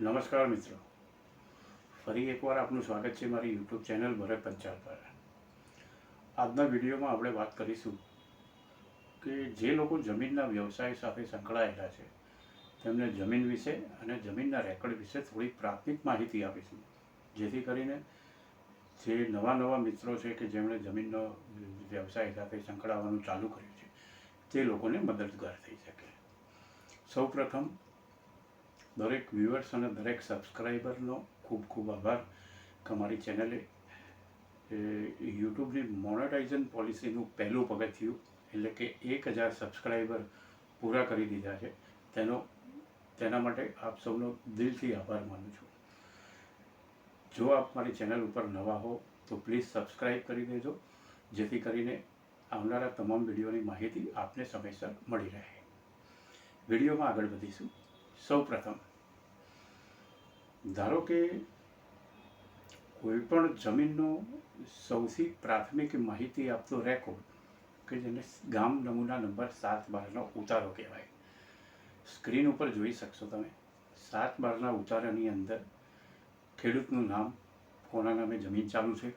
નમસ્કાર મિત્રો. ફરી એકવાર આપનું સ્વાગત છે મારી યુટ્યુબ ચેનલ ભરત પંચાલ પર. આજના વિડીયોમાં આપણે વાત કરીશું કે જે લોકો જમીનના વ્યવસાય સાથે સંકળાયેલા છે, તેમને જમીન વિશે અને જમીનના રેકોર્ડ વિશે થોડી પ્રાથમિક માહિતી આપીશું. જેથી કરીને જે નવા નવા મિત્રો છે કે જેમણે જમીનનો વ્યવસાય સાથે સંકળાવવાનું ચાલુ કર્યું છે, તે લોકોને મદદગાર થઈ શકે. સૌપ્રથમ દરેક વ્યુઅર્સ અને દરેક સબસ્ક્રાઈબરનો ખૂબ ખૂબ આભાર. કે અમારી ચેનલે યુટ્યુબની મોનેટાઇઝન પોલિસીનું પહેલું પગથિયું, એટલે કે એક હજાર સબસ્ક્રાઈબર પૂરા કરી દીધા છે. તેનો, તેના માટે આપ સૌનો દિલથી આભાર માનું છું. જો આપ મારી ચેનલ ઉપર નવા હો, તો પ્લીઝ સબસ્ક્રાઈબ કરી દેજો, જેથી કરીને આવનારા તમામ વિડીયોની માહિતી આપને સમયસર મળી રહે. વિડીયોમાં આગળ વધીશું. સૌ પ્રથમ ધારો કે કોઈ પણ જમીનનો સૌથી પ્રાથમિક માહિતી આપતો રેકોર્ડ કે જેને ગામ નમૂના નંબર સાત બારનો ઉતારો કહેવાય. સ્ક્રીન ઉપર જોઈ શકશો તમે. સાત બારના ઉતારાની અંદર ખેડૂતનું નામ, કોના નામે જમીન ચાલુ છે,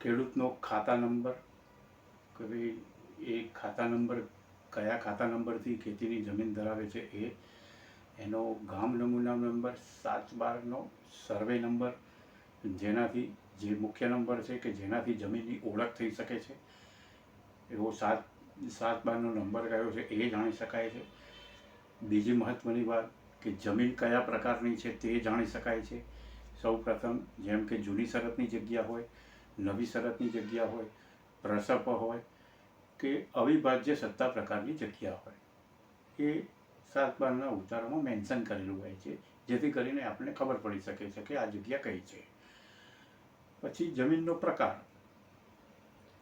ખેડૂતનો ખાતા નંબર, કે ભાઈ એ ખાતા નંબર કયા ખાતા નંબરથી ખેતીની જમીન ધરાવે છે એ એનો ગામ નમૂના નંબર સાત બારનો, સર્વે નંબર જેનાથી, જે મુખ્ય નંબર છે કે જેનાથી જમીનની ઓળખ થઈ શકે છે. એવો સાત સાત બારનો નંબર કયો છે એ જાણી શકાય છે. બીજી મહત્ત્વની વાત કે જમીન કયા પ્રકારની છે તે જાણી શકાય છે. સૌ પ્રથમ જેમ કે જૂની શરતની જગ્યા હોય, નવી શરતની જગ્યા હોય, પ્રસપ હોય કે અવિભાજ્ય સત્તા પ્રકારની જગ્યા હોય. એ સાત બારના ઉતારામાં મેન્શન કરેલું હોય છે, જેથી કરીને આપણને ખબર પડી શકે છે કે આ જગ્યા કઈ છે. પછી જમીનનો પ્રકાર,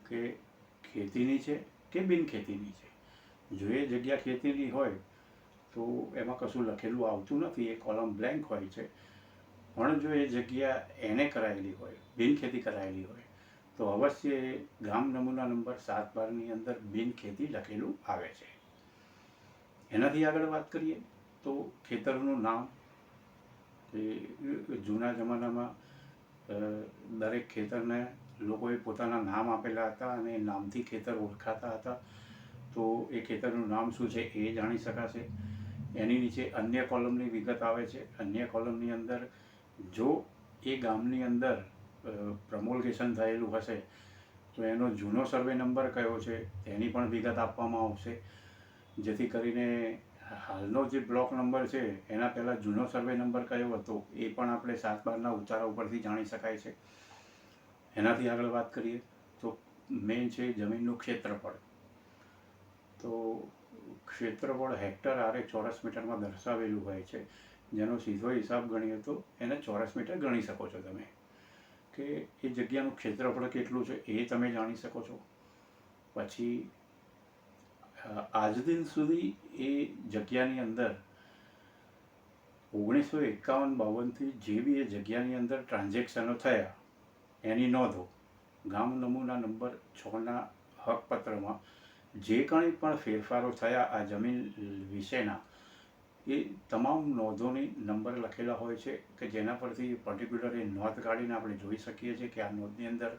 કે ખેતીની છે કે બિનખેતીની છે. જો એ જગ્યા ખેતીની હોય, તો એમાં કશું લખેલું આવતું નથી, એ કોલમ બ્લેન્ક હોય છે. પણ જો એ જગ્યા એને કરાયેલી હોય, બિનખેતી કરાયેલી હોય, તો અવશ્ય ગામ નમૂના નંબર સાત બારની અંદર બિનખેતી લખેલું આવે છે. એનાથી આગળ વાત કરીએ તો ખેતરનું નામ એ જૂના જમાનામાં દરેક ખેતરને લોકોએ પોતાના નામ આપેલા હતા અને નામથી ખેતર ઓળખાતા હતા. તો એ ખેતરનું નામ શું છે એ જાણી શકાશે. એની નીચે અન્ય કોલમની વિગત આવે છે. અન્ય કોલમની અંદર જો એ ગામની અંદર પ્રમોલ્ગેશન થયેલું હશે, તો એનો જૂનો સર્વે નંબર કયો છે તેની પણ વિગત આપવામાં આવશે. જેથી કરીને હાલનો જે બ્લોક નંબર છે, એના પહેલાં જૂનો સર્વે નંબર કયો હતો, એ પણ આપણે સાત બારના ઉતારા ઉપરથી જાણી શકાય છે. એનાથી આગળ વાત કરીએ તો મેઇન છે જમીનનું ક્ષેત્રફળ. તો ક્ષેત્રફળ હેક્ટર આરે ચોરસ મીટરમાં દર્શાવેલું હોય છે. જેનો સીધો હિસાબ ગણીએ તો એને ચોરસ મીટર ગણી શકો છો તમે. કે એ જગ્યાનું ક્ષેત્રફળ કેટલું છે એ તમે જાણી શકો છો. પછી આજ દિન સુધી એ જગ્યાની અંદર ઓગણીસો એકાવન બાવનથી જે બી એ જગ્યાની અંદર ટ્રાન્ઝેક્શનો થયા, એની નોંધો ગામ નમૂના નંબર છના હકપત્રમાં જે કંઈ પણ ફેરફારો થયા આ જમીન વિશેના, એ તમામ નોંધોની નંબર લખેલા હોય છે કે જેના પરથી પર્ટિક્યુલર એ નોંધ કાઢીને આપણે જોઈ શકીએ છીએ કે આ નોંધની અંદર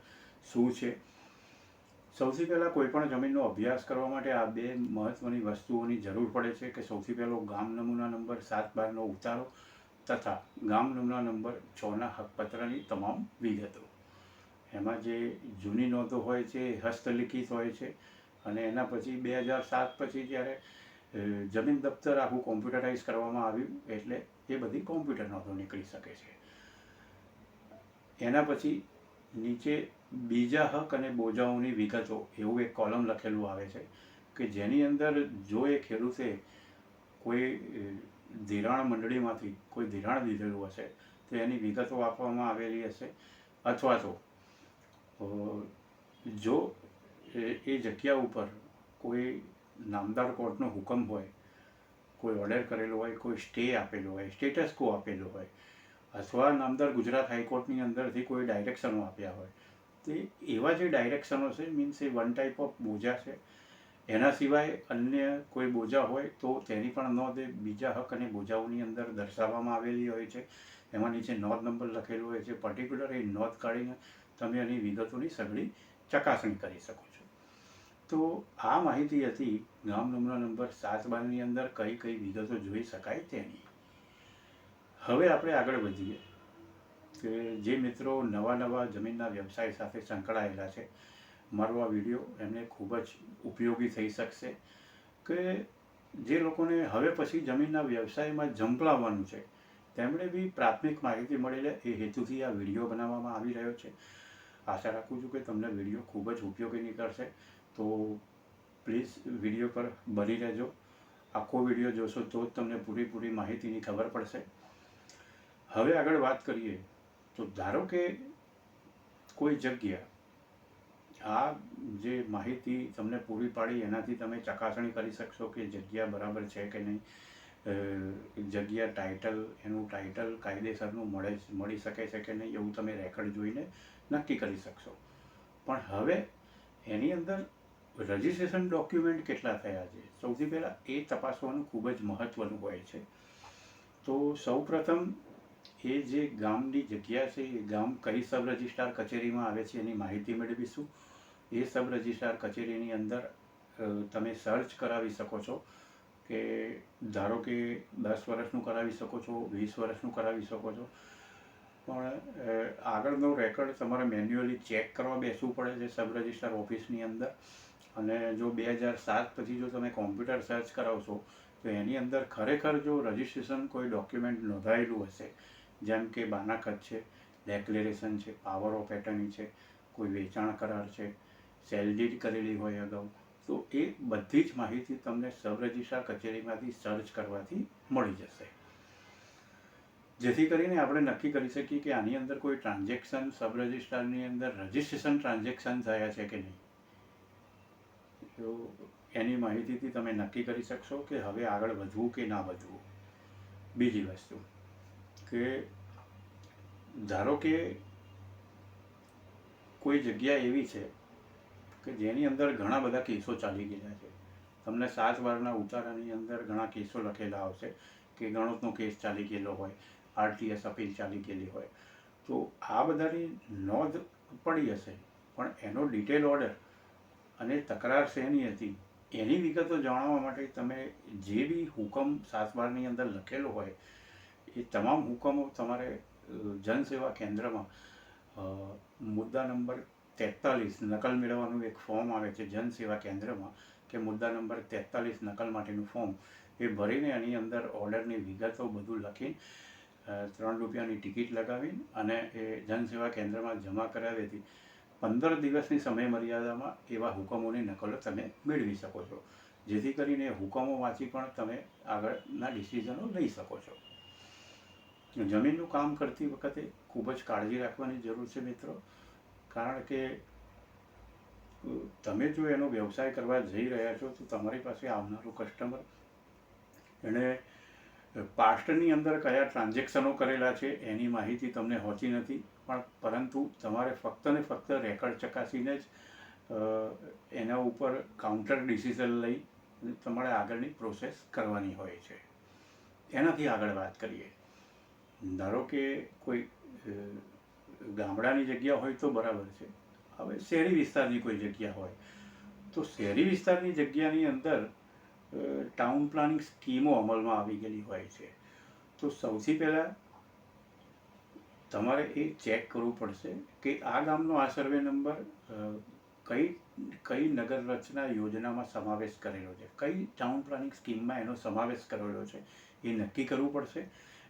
શું છે. સૌથી પહેલાં કોઈ પણ જમીનનો અભ્યાસ કરવા માટે આ બે મહત્ત્વની વસ્તુઓની જરૂર પડે છે કે સૌથી પહેલો ગામ નમૂના નંબર સાત બારનો ઉતારો તથા ગામ નમૂના નંબર છના હકપત્રની તમામ વિગતો. એમાં જે જૂની નોંધો હોય છે, હસ્તલિખિત હોય છે અને એના પછી બે હજાર સાત પછી જ્યારે જમીન દફતર આખું કોમ્પ્યુટરાઇઝ કરવામાં આવ્યું એટલે એ બધી કોમ્પ્યુટર નોંધો નીકળી શકે છે. એના પછી નીચે બીજા હક અને બોજાઓની વિગતો, એવું એક કોલમ લખેલું આવે છે કે જેની અંદર જો એ ખેડૂતે કોઈ ધિરાણ મંડળીમાંથી કોઈ ધિરાણ લીધેલું હશે, તો એની વિગતો આપવામાં આવેલી હશે. અથવા તો જો એ જગ્યા ઉપર કોઈ નામદાર કોર્ટનો હુકમ હોય, કોઈ ઓર્ડર કરેલો હોય, કોઈ સ્ટે આપેલો હોય, સ્ટેટસ કો આપેલો હોય અથવા અંદર ગુજરાત હાઈકોર્ટની અંદરથી કોઈ ડાયરેક્શનો આપ્યા હોય. તો એવા જે ડાયરેક્શનો છે means a one type of બોજા છે. એના સિવાય અન્ય કોઈ બોજા હોય, તો તેની પણ નોંધ એ બીજા હક અને બોજાઓની અંદર દર્શાવવામાં આવેલી હોય છે. એમાં નીચે નોંધ નંબર લખેલો હોય છે. પર્ટિક્યુલર એ નોંધ કાઢીને તમે એની વિગતોની સઘળી ચકાસણી કરી શકો છો. તો આ માહિતી હતી ગામ નમૂના નંબર સાત બારની અંદર કઈ કઈ વિગતો જોઈ શકાય તેની. હવે આપણે આગળ વધીએ કે જે મિત્રો નવા નવા જમીનના વ્યવસાય સાથે સંકળાયેલા છે, મારો આ વીડિયો એમને ખૂબ જ ઉપયોગી થઈ શકશે કે જે લોકોને હવે પછી જમીનના વ્યવસાયમાં ઝંપલાવવાનું છે, તેમણે બી પ્રાથમિક માહિતી મળેલે એ હેતુથી આ વીડિયો બનાવવામાં આવી રહ્યો છે. આશા રાખું છું કે તમને વીડિયો ખૂબ જ ઉપયોગી નીકળશે, તો પ્લીઝ વીડિયો પર બની રહેજો. આખો વીડિયો જોશો તો જ તમને પૂરેપૂરી માહિતીની ખબર પડશે. હવે આગળ વાત કરીએ, તો ધારો કે કોઈ જગ્યા આ જે માહિતી તમને પૂરી પાડી, એનાથી તમે ચકાસણી કરી શકશો કે જગ્યા બરાબર છે કે નહીં? જગ્યા ટાઇટલ એનું ટાઇટલ કાયદેસરનું મળે મળી શકે છે કે નહીં એવું તમે રેકર્ડ જોઈને નક્કી કરી શકશો. પણ હવે એની અંદર રજિસ્ટ્રેશન ડોક્યુમેન્ટ કેટલા થયા છે? સૌથી પહેલાં એ તપાસવાનું ખૂબ જ મહત્ત્વનું હોય છે. તો સૌપ્રથમ એ જે ગામની જગ્યા છે, એ ગામ કઈ સબ રજિસ્ટ્રાર કચેરીમાં આવે છે એની માહિતી મેળવીશું. એ સબ રજિસ્ટ્રાર કચેરીની અંદર તમે સર્ચ કરાવી શકો છો કે ધારો કે દસ વર્ષનું કરાવી શકો છો, વીસ વર્ષનું કરાવી શકો છો. પણ આગળનો રેકર્ડ તમારે મેન્યુઅલી ચેક કરવા બેસવું પડે છે સબ રજિસ્ટ્રાર ઓફિસની અંદર. અને જો બે હજાર સાત પછી જો તમે કોમ્પ્યુટર સર્ચ કરાવશો, તો એની અંદર ખરેખર જો રજિસ્ટ્રેશન કોઈ ડોક્યુમેન્ટ નોંધાયેલું હશે જેમ કે બાનાકત છે ડેક્લેરેશન છે પાવર ઓફ એટર્ની છે, કોઈ વેચાણ કરાર છે સેલ ડીડ કરેલી હોય અગાઉ, તો એ બધી જ માહિતી તમને સબ રજિસ્ટ્રાર કચેરીમાંથી સર્ચ કરવાથી મળી જશે. જેથી કરીને આપણે નક્કી કરી શકીએ કે આની અંદર કોઈ ટ્રાન્ઝેક્શન સબ રજિસ્ટ્રારની અંદર રજિસ્ટ્રેશન ટ્રાન્ઝેક્શન થયા છે કે નહીં. તો એની માહિતીથી તમે નક્કી કરી શકશો કે હવે આગળ વધવું કે ના વધવું. બીજી વસ્તુ. કે ધારો કે કોઈ જગ્યા એવી છે કે જેની અંદર ઘણા બધા કેસો ચાલી ગયેલા છે. તમને સાત વારના ઉતારાની અંદર ઘણા કેસો લખેલા આવશે કે ગણોતનો કેસ ચાલી ગયેલો હોય, આરટીએસ અપીલ ચાલી ગયેલી હોય. તો આ બધાની નોંધ પડી હશે, પણ એનો ડિટેલ ઓર્ડર અને તકરાર શેની હતી, એની વિગતો જાણવા માટે તમે જે બી હુકમ સાત વારની અંદર લખેલો હોય એ તમામ હુકમો તમારે જનસેવા કેન્દ્રમાં મુદ્દા નંબર તેતાલીસ નકલ મેળવવાનું એક ફોર્મ આવે છે જનસેવા કેન્દ્રમાં, કે મુદ્દા નંબર તેતાલીસ નકલ માટેનું ફોર્મ. એ ભરીને એની અંદર ઓર્ડરની વિગતો બધું લખીને ત્રણ રૂપિયાની ટિકિટ લગાવીને અને એ જનસેવા કેન્દ્રમાં જમા કરાવેથી પંદર દિવસની સમય મર્યાદામાં એવા હુકમોની નકલો તમે મેળવી શકો છો. જેથી કરીને હુકમો વાંચી પણ તમે આગળના ડિસિઝનો લઈ શકો છો. જમીનનું કામ કરતી વખતે ખૂબ જ કાળજી રાખવાની જરૂર છે મિત્રો. કારણ કે, તમે જો એનો વ્યવસાય કરવા જઈ રહ્યા છો, તો તમારી પાસે આવનારો કસ્ટમર એણે પાસ્ટની અંદર કયા ટ્રાન્ઝેક્શનો કરેલા છે, એની માહિતી તમને હોતી નથી. પણ પરંતુ તમારે ફક્ત ને ફક્ત રેકર્ડ ચકાસીને જ એના ઉપર કાઉન્ટર ડિસિઝન લઈ તમારે આગળની પ્રોસેસ કરવાની હોય છે. એનાથી આગળ વાત કરીએ. ધારો કે કોઈ ગામડાની જગ્યા હોય તો બરાબર છે. હવે શહેરી વિસ્તારની કોઈ જગ્યા હોય. તો શહેરી વિસ્તારની જગ્યાની અંદર ટાઉન પ્લાનિંગ સ્કીમો અમલમાં આવી ગયેલી હોય છે. તો સૌથી પહેલાં તમારે એ ચેક કરવું પડશે કે આ ગામનો આ સર્વે નંબર કઈ કઈ નગર રચના યોજનામાં સમાવેશ કરેલો છે. કઈ ટાઉન પ્લાનિંગ સ્કીમમાં એનો સમાવેશ કરેલો છે એ નક્કી કરવું પડશે.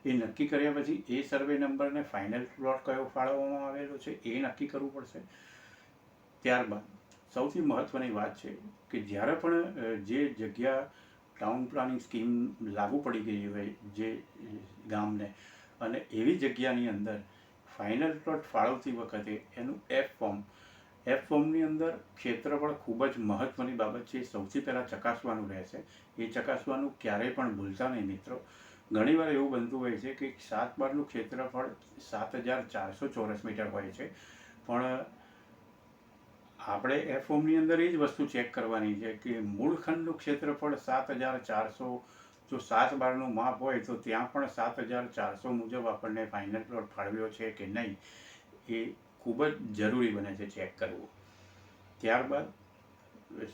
એ નક્કી કર્યા પછી એ સર્વે નંબરને ફાઇનલ પ્લોટ કયો ફાળવવામાં આવેલો છે એ નક્કી કરવું પડશે. ત્યારબાદ સૌથી મહત્ત્વની વાત છે કે જ્યારે પણ જે જગ્યા ટાઉન પ્લાનિંગ સ્કીમ લાગુ પડી ગઈ હોય જે ગામને, અને એવી જગ્યાની અંદર ફાઇનલ પ્લોટ ફાળવતી વખતે એનું એફ ફોર્મ એફ ફોર્મની અંદર ક્ષેત્રફળ ખૂબ જ મહત્ત્વની બાબત છે. સૌથી પહેલાં ચકાસવાનું રહેશે. એ ચકાસવાનું ક્યારેય પણ ભૂલતા નહીં મિત્રો. ઘણીવાર એવું બનતું હોય છે કે સાત બારનું ક્ષેત્રફળ સાત હજાર ચારસો ચોરસ મીટર હોય છે. પણ આપણે એફ ફોર્મની અંદર એ જ વસ્તુ ચેક કરવાની છે કે મૂળ ખંડનું ક્ષેત્રફળ સાત હજાર ચારસો જો સાત બારનું માપ હોય તો ત્યાં પણ સાત હજાર ચારસો મુજબ આપણને ફાઇનલ પ્લોટ ફાળવ્યો છે કે નહીં એ ખૂબ જ જરૂરી બને છે ચેક કરવું. ત્યારબાદ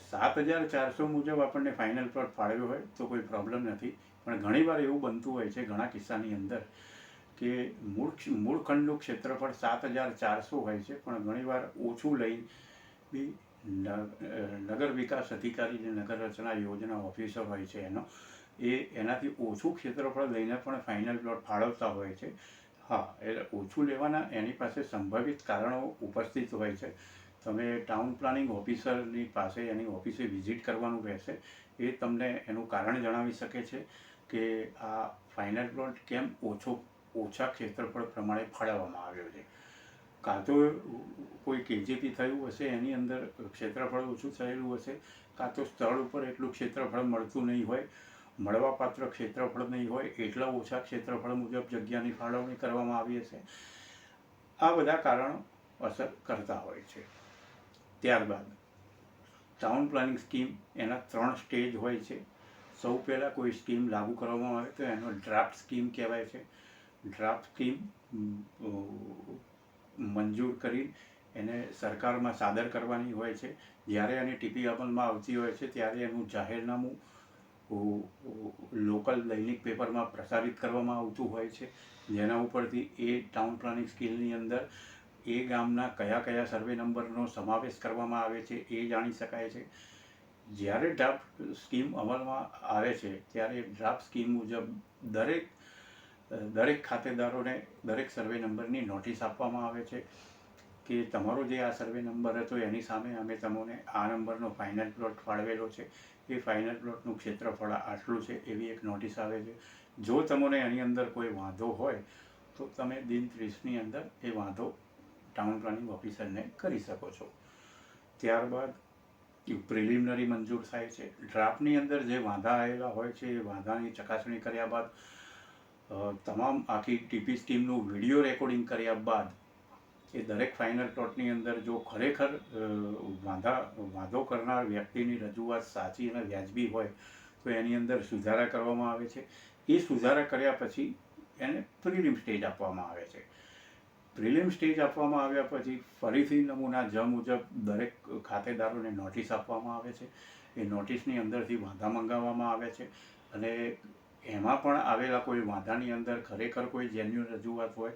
સાત હજાર ચારસો મુજબ આપણને ફાઇનલ પ્લોટ ફાળવ્યો હોય તો કોઈ પ્રોબ્લેમ નથી. પણ ઘણીવાર એવું બનતું હોય છે ઘણા કિસ્સાની અંદર કે મૂળ મૂળ ખંડનું ક્ષેત્રફળ સાત હજાર ચારસો હોય છે, પણ ઘણીવાર ઓછું લઈ બી નગર વિકાસ અધિકારી જે નગર રચના યોજના ઓફિસર હોય છે એનો, એ એનાથી ઓછું ક્ષેત્રફળ લઈને પણ ફાઇનલ પ્લોટ ફાળવતા હોય છે. હા, એટલે ઓછું લેવાના એની પાસે સંભવિત કારણો ઉપસ્થિત હોય છે. તમે ટાઉન પ્લાનિંગ ઓફિસરની પાસે એની ઓફિસે વિઝિટ કરવાનું રહેશે, એ તમને એનું કારણ જણાવી શકે છે. કે આ ફાઇનલ પ્લોટ કેમ ઓછો, ઓછા ક્ષેત્રફળ પ્રમાણે ફાળવવામાં આવ્યો છે? કાં તો કોઈ કેજીપી થયું હશે, એની અંદર ક્ષેત્રફળ ઓછું થયેલું હશે, કાં તો સ્થળ ઉપર એટલું ક્ષેત્રફળ મળતું નહીં હોય, મળવાપાત્ર ક્ષેત્રફળ નહીં હોય, એટલા ઓછા ક્ષેત્રફળ મુજબ જગ્યાની ફાળવણી કરવામાં આવી હશે. આ બધા કારણો અસર કરતા હોય છે. ત્યારબાદ ટાઉન પ્લાનિંગ સ્કીમ એના ત્રણ સ્ટેજ હોય છે. સૌ પહેલાં કોઈ સ્કીમ લાગુ કરવામાં આવે તો એનો ડ્રાફ્ટ સ્કીમ કહેવાય છે. ડ્રાફ્ટ સ્કીમ મંજૂર કરી એને સરકારમાં સાદર કરવાની હોય છે. જ્યારે એની ટીપી અમલમાં આવતી હોય છે, ત્યારે એનું જાહેરનામું લોકલ દૈનિક પેપરમાં પ્રસારિત કરવામાં આવતું હોય છે. જેના ઉપરથી એ ટાઉન પ્લાનિંગ સ્કીલની અંદર એ ગામના કયા કયા સર્વે નંબરનો સમાવેશ કરવામાં આવે છે એ જાણી શકાય છે. જ્યારે ડ્રાફ્ટ સ્કીમ અમલમાં આવે છે, ત્યારે ડ્રાફ્ટ સ્કીમ મુજબ દરેક દરેક ખાતેદારોને દરેક સર્વે નંબરની નોટિસ આપવામાં આવે છે કે તમારો જે આ સર્વે નંબર હતો એની સામે અમે તમને આ નંબરનો ફાઇનલ પ્લોટ ફાળવેલો છે. એ ફાઇનલ પ્લોટનું ક્ષેત્રફળ આટલું છે એવી એક નોટિસ આવે છે. જો તમને એની અંદર કોઈ વાંધો હોય, તો તમે દિન ત્રીસની અંદર એ વાંધો ટાઉન પ્લાનિંગ ઓફિસરને કરી શકો છો. ત્યારબાદ પ્રિલિમિનરી મંજૂર થાય છે. ડ્રાફ્ટની અંદર જે વાંધા આવેલા હોય છે, એ વાંધાની ચકાસણી કર્યા બાદ તમામ આખી ટીપી સ્કીમનું વીડિયો રેકોર્ડિંગ કર્યા બાદ, એ દરેક ફાઇનલ પ્લોટની અંદર જો ખરેખર વાંધા, વાંધો કરનાર વ્યક્તિની રજૂઆત સાચી અને વ્યાજબી હોય, તો એની અંદર સુધારા કરવામાં આવે છે. એ સુધારા કર્યા પછી એને પ્રિલિમ સ્ટેજ આપવામાં આવે છે. પ્રિલિમ સ્ટેજ આપવામાં આવ્યા પછી ફરીથી નમૂના જ મુજબ દરેક ખાતેદારોને નોટિસ આપવામાં આવે છે. એ નોટિસની અંદરથી વાંધા મંગાવવામાં આવે છે. અને એમાં પણ આવેલા કોઈ વાંધાની અંદર ખરેખર કોઈ જેન્યુન રજૂઆત હોય,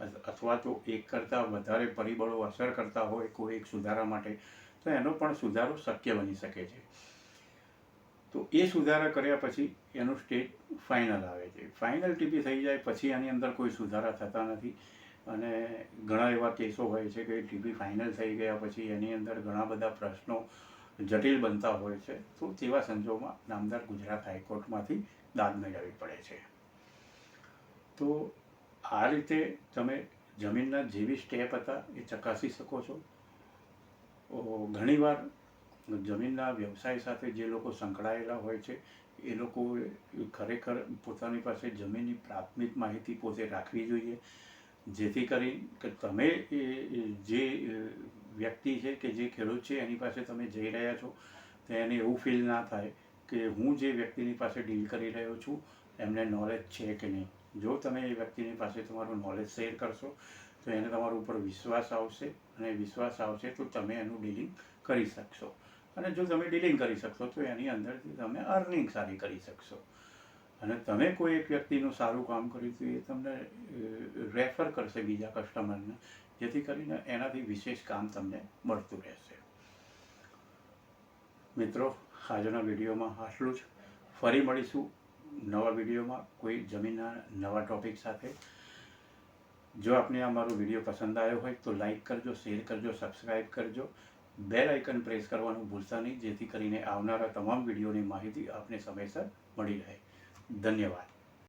અથવા તો એક કરતાં વધારે પરિબળો અસર કરતા હોય, કોઈ એક સુધારા માટે, તો એનો પણ સુધારો શક્ય બની શકે છે. તો એ સુધારા કર્યા પછી એનું સ્ટેજ ફાઇનલ આવે છે. ફાઇનલ ટીપી થઈ જાય, પછી એની અંદર કોઈ સુધારા થતા નથી. અને ઘણા એવા કેસો હોય છે કે ટીબી ફાઇનલ થઈ ગયા પછી એની અંદર ઘણા બધા પ્રશ્નો જટિલ બનતા હોય છે. તો તેવા સંજોગોમાં નામદાર ગુજરાત હાઈકોર્ટમાંથી દાદ મેળવવી પડે છે. તો આ રીતે તમે જમીનના જે બી સ્ટેપ હતા એ ચકાસી શકો છો. ઘણીવાર જમીનના વ્યવસાય સાથે જે લોકો સંકળાયેલા હોય છે, એ લોકો ખરેખર પોતાની પાસે જમીનની પ્રાથમિક માહિતી પોતે રાખવી જોઈએ. જેથી કરી કે તમે એ જે વ્યક્તિ છે કે જે ખેડૂત છે, એની પાસે તમે જઈ રહ્યા છો, તો એને એવું ફીલ ના થાય કે હું જે વ્યક્તિની પાસે ડીલ કરી રહ્યો છું, એમને નોલેજ છે કે નહીં. જો તમે એ વ્યક્તિની પાસે તમારું નોલેજ શેર કરશો, તો એને તમારા ઉપર વિશ્વાસ આવશે અને વિશ્વાસ આવશે તો તમે એનું ડીલિંગ કરી શકશો. અને જો તમે ડીલિંગ કરી શકશો, તો એની અંદરથી તમે અર્નિંગ સારી કરી શકશો. અને તમે કોઈ એક વ્યક્તિનું સારું કામ કર્યું તો એ તમને રેફર કરશે બીજા કસ્ટમરને જેથી કરીને એનાથી વિશેષ કામ તમને મળતું રહેશે. મિત્રો, આજના વિડીયોમાં આટલું જ. ફરી મળીશું નવા વિડીયોમાં કોઈ જમીનના નવા ટોપિક સાથે. જો આપને આ મારો વીડિયો પસંદ આવ્યો હોય તો લાઈક કરજો શેર કરજો સબસ્ક્રાઈબ કરજો. બેલ આઇકન પ્રેસ કરવાનું ભૂલતા નહીં, જેથી કરીને આવનારા તમામ વિડીયોની માહિતી આપને સમયસર મળી રહે. ધન્યવાદ.